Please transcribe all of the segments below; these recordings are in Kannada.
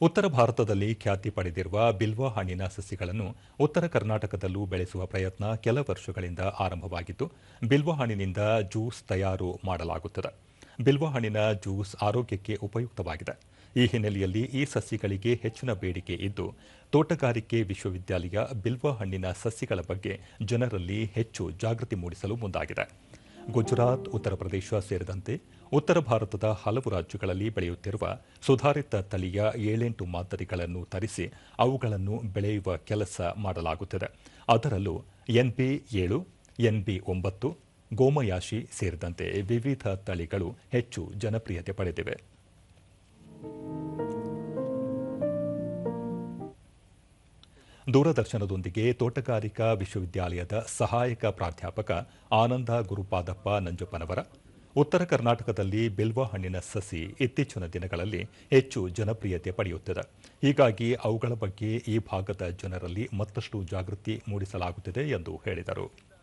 ಉತ್ತರ ಭಾರತದಲ್ಲಿ ಖ್ಯಾತಿ ಪಡೆದಿರುವ ಬಿಲ್ವ ಹಣ್ಣಿನ ಸಸಿಗಳನ್ನು ಉತ್ತರ ಕರ್ನಾಟಕದಲ್ಲೂ ಬೆಳೆಸುವ ಪ್ರಯತ್ನ ಕೆಲ ವರ್ಷಗಳಿಂದ ಆರಂಭವಾಗಿದ್ದು, ಬಿಲ್ವ ಹಣ್ಣಿನಿಂದ ಜ್ಯೂಸ್ ತಯಾರು ಮಾಡಲಾಗುತ್ತದೆ. ಬಿಲ್ವ ಹಣ್ಣಿನ ಜ್ಯೂಸ್ ಆರೋಗ್ಯಕ್ಕೆ ಉಪಯುಕ್ತವಾಗಿದೆ. ಈ ಹಿನ್ನೆಲೆಯಲ್ಲಿ ಈ ಸಸಿಗಳಿಗೆ ಹೆಚ್ಚಿನ ಬೇಡಿಕೆ ಇದ್ದು, ತೋಟಗಾರಿಕೆ ವಿಶ್ವವಿದ್ಯಾಲಯ ಬಿಲ್ವ ಹಣ್ಣಿನ ಸಸಿಗಳ ಬಗ್ಗೆ ಜನರಲ್ಲಿ ಹೆಚ್ಚು ಜಾಗೃತಿ ಮೂಡಿಸಲು ಮುಂದಾಗಿದೆ. ಗುಜರಾತ್, ಉತ್ತರ ಪ್ರದೇಶ ಸೇರಿದಂತೆ ಉತ್ತರ ಭಾರತದ ಹಲವು ರಾಜ್ಯಗಳಲ್ಲಿ ಬೆಳೆಯುತ್ತಿರುವ ಸುಧಾರಿತ ತಳಿಯ ಏಳೆಂಟು ಮಾದರಿಗಳನ್ನು ತರಿಸಿ ಅವುಗಳನ್ನು ಬೆಳೆಯುವ ಕೆಲಸ ಮಾಡಲಾಗುತ್ತಿದೆ. ಅದರಲ್ಲೂ ಎನ್ಬಿ ಏಳು ಎನ್ಬಿ ಒಂಬತ್ತು, ಗೋಮಯಾಶಿ ಸೇರಿದಂತೆ ವಿವಿಧ ತಳಿಗಳು ಹೆಚ್ಚು ಜನಪ್ರಿಯತೆ ಪಡೆದಿವೆ. ದೂರದರ್ಶನದೊಂದಿಗೆ ತೋಟಗಾರಿಕಾ ವಿಶ್ವವಿದ್ಯಾಲಯದ ಸಹಾಯಕ ಪ್ರಾಧ್ಯಾಪಕ ಆನಂದ ಗುರುಪಾದಪ್ಪ ನಂಜಪ್ಪನವರ, ಉತ್ತರ ಕರ್ನಾಟಕದಲ್ಲಿ ಬಿಲ್ವ ಹಣ್ಣಿನ ಸಸಿ ಇತ್ತೀಚಿನ ದಿನಗಳಲ್ಲಿ ಹೆಚ್ಚು ಜನಪ್ರಿಯತೆ ಪಡೆಯುತ್ತಿದೆ. ಹೀಗಾಗಿ ಅವುಗಳ ಬಗ್ಗೆ ಈ ಭಾಗದ ಜನರಲ್ಲಿ ಮತ್ತಷ್ಟು ಜಾಗೃತಿ ಮೂಡಿಸಲಾಗುತ್ತಿದೆ ಎಂದು ಹೇಳಿದರು.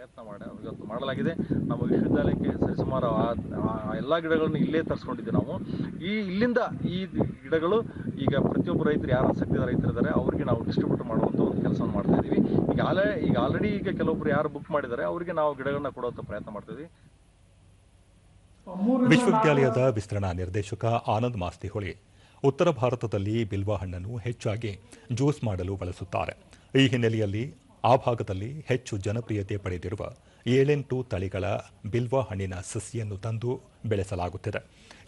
ಪ್ರಯತ್ನ ಮಾಡಿ ಇವತ್ತು ಮಾಡಲಾಗಿದೆ. ನಮ್ಮ ವಿಶ್ವವಿದ್ಯಾಲಯಕ್ಕೆ ಸರಿಸುಮಾರು ಆ- ಎಲ್ಲ ಗಿಡಗಳನ್ನು ಇಲ್ಲೇ ತರಿಸ್ಕೊಂಡಿದ್ದೀವಿ ನಾವು. ಈ ಇಲ್ಲಿಂದ ಈ ಗಿಡಗಳು ಈಗ ಪ್ರತಿಯೊಬ್ಬ ರೈತರು ಯಾರು ಆಸಕ್ತಿ ರೈತರಿದ್ದಾರೆ ಅವರಿಗೆ ನಾವು ಡಿಸ್ಟ್ರಿಬ್ಯೂಟ್ ಮಾಡುವಂಥ ಒಂದು ಕೆಲಸವನ್ನು ಮಾಡ್ತಾ ಇದ್ದೀವಿ. ಈಗ ಆಲೇ ಈಗ ಆಲ್ರೆಡಿ ಈಗ ಕೆಲವೊಬ್ರು ಯಾರು ಬುಕ್ ಮಾಡಿದ್ದಾರೆ ಅವರಿಗೆ ನಾವು ಗಿಡಗಳನ್ನ ಕೊಡುವಂಥ ಪ್ರಯತ್ನ ಮಾಡ್ತೀವಿ ವಿಶ್ವವಿದ್ಯಾಲಯದ ವಿಸ್ತರಣಾ ನಿರ್ದೇಶಕ ಆನಂದ್ ಮಾಸ್ತಿಹೊಳಿ ಉತ್ತರ ಭಾರತದಲ್ಲಿ ಬಿಲ್ವ ಹಣ್ಣನ್ನು ಹೆಚ್ಚಾಗಿ ಜ್ಯೂಸ್ ಮಾಡಲು ಬಳಸುತ್ತಾರೆ. ಈ ಹಿನ್ನೆಲೆಯಲ್ಲಿ ಆ ಭಾಗದಲ್ಲಿ ಹೆಚ್ಚು ಜನಪ್ರಿಯತೆ ಪಡೆದಿರುವ ಏಳೆಂಟು ತಳಿಗಳ ಬಿಲ್ವ ಹಣ್ಣಿನ ಸಸಿಯನ್ನು ತಂದು ಬೆಳೆಸಲಾಗುತ್ತಿದೆ.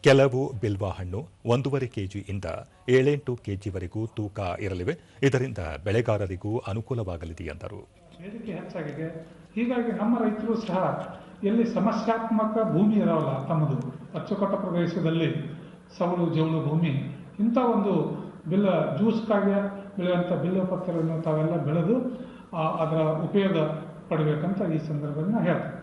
ಕೆಲವು ಬಿಲ್ವ ಹಣ್ಣು ಒಂದೂವರೆ ಕೆಜಿಯಿಂದ ಏಳೆಂಟು ಕೆಜಿವರೆಗೂ ತೂಕ ಇರಲಿವೆ. ಇದರಿಂದ ಬೆಳೆಗಾರರಿಗೂ ಅನುಕೂಲವಾಗಲಿದೆ ಎಂದರು. ಬೇಡಿಕೆ ಹೆಚ್ಚಾಗಿದೆ. ಹೀಗಾಗಿ ನಮ್ಮ ರೈತರು ಸಹ ಎಲ್ಲಿ ಸಮಸ್ಯಾತ್ಮಕ ಭೂಮಿ ಇರೋಲ್ಲ, ತಮ್ಮದು ಅಚ್ಚುಕಟ್ಟ ಪ್ರದೇಶದಲ್ಲಿ ಸವಳು ಜವಳು ಭೂಮಿ, ಇಂಥ ಒಂದು ಬಿಲ್ಲ ಜ್ಯೂಸ್ಗಾಗಿ ಬೆಳೆಯುವಂಥ ಬಿಲ್ಲು ಪತ್ರವನ್ನು ತಾವೆಲ್ಲ ಬೆಳೆದು ಅದರ ಉಪಯೋಗ ಪಡಬೇಕಂತ ಈ ಸಂದರ್ಭದಲ್ಲಿ ಹೇಳ್ತೀನಿ.